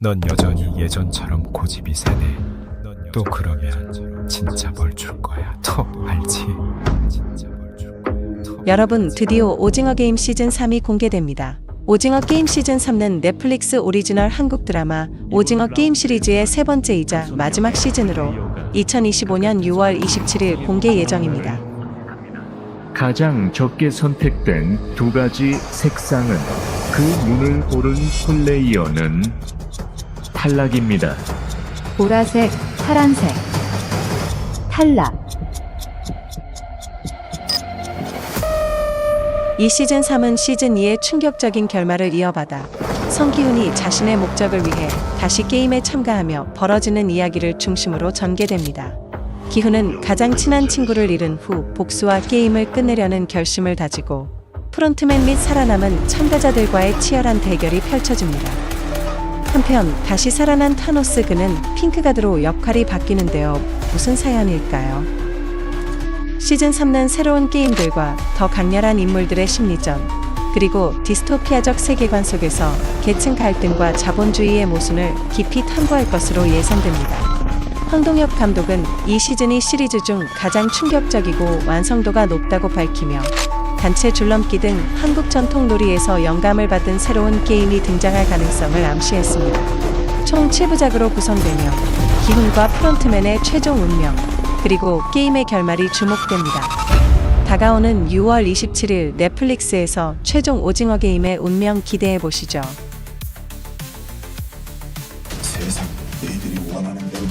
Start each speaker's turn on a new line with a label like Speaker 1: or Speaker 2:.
Speaker 1: 넌 여전히 예전처럼 고집이 세네. 또 그러면 진짜 뭘줄 거야. 더 알지?
Speaker 2: 여러분, 드디어 오징어 게임 시즌 3이 공개됩니다. 오징어 게임 시즌 3는 넷플릭스 오리지널 한국 드라마 오징어 게임 시리즈의 세 번째이자 마지막 시즌으로 2025년 6월 27일 공개 예정입니다.
Speaker 3: 가장 적게 선택된 두 가지 색상은 그 문을 고른 플레이어는 탈락입니다.
Speaker 4: 보라색, 파란색. 탈락.
Speaker 2: 이 시즌 3은 시즌 2의 충격적인 결말을 이어받아 성기훈이 자신의 목적을 위해 다시 게임에 참가하며 벌어지는 이야기를 중심으로 전개됩니다. 기훈은 가장 친한 친구를 잃은 후 복수와 게임을 끝내려는 결심을 다지고 프론트맨 및 살아남은 참가자들과의 치열한 대결이 펼쳐집니다. 한편 다시 살아난 타노스 그는 핑크가드로 역할이 바뀌는데요. 무슨 사연일까요? 시즌 3는 새로운 게임들과 더 강렬한 인물들의 심리전, 그리고 디스토피아적 세계관 속에서 계층 갈등과 자본주의의 모순을 깊이 탐구할 것으로 예상됩니다. 황동혁 감독은 이 시즌이 시리즈 중 가장 충격적이고 완성도가 높다고 밝히며 단체 줄넘기 등 한국 전통 놀이에서 영감을 받은 새로운 게임이 등장할 가능성을 암시했습니다. 총 7부작으로 구성되며 기훈과 프론트맨의 최종 운명, 그리고 게임의 결말이 주목됩니다. 다가오는 6월 27일 넷플릭스에서 최종 오징어 게임의 운명 기대해 보시죠.
Speaker 5: 세상 너희들이 원하는 대로만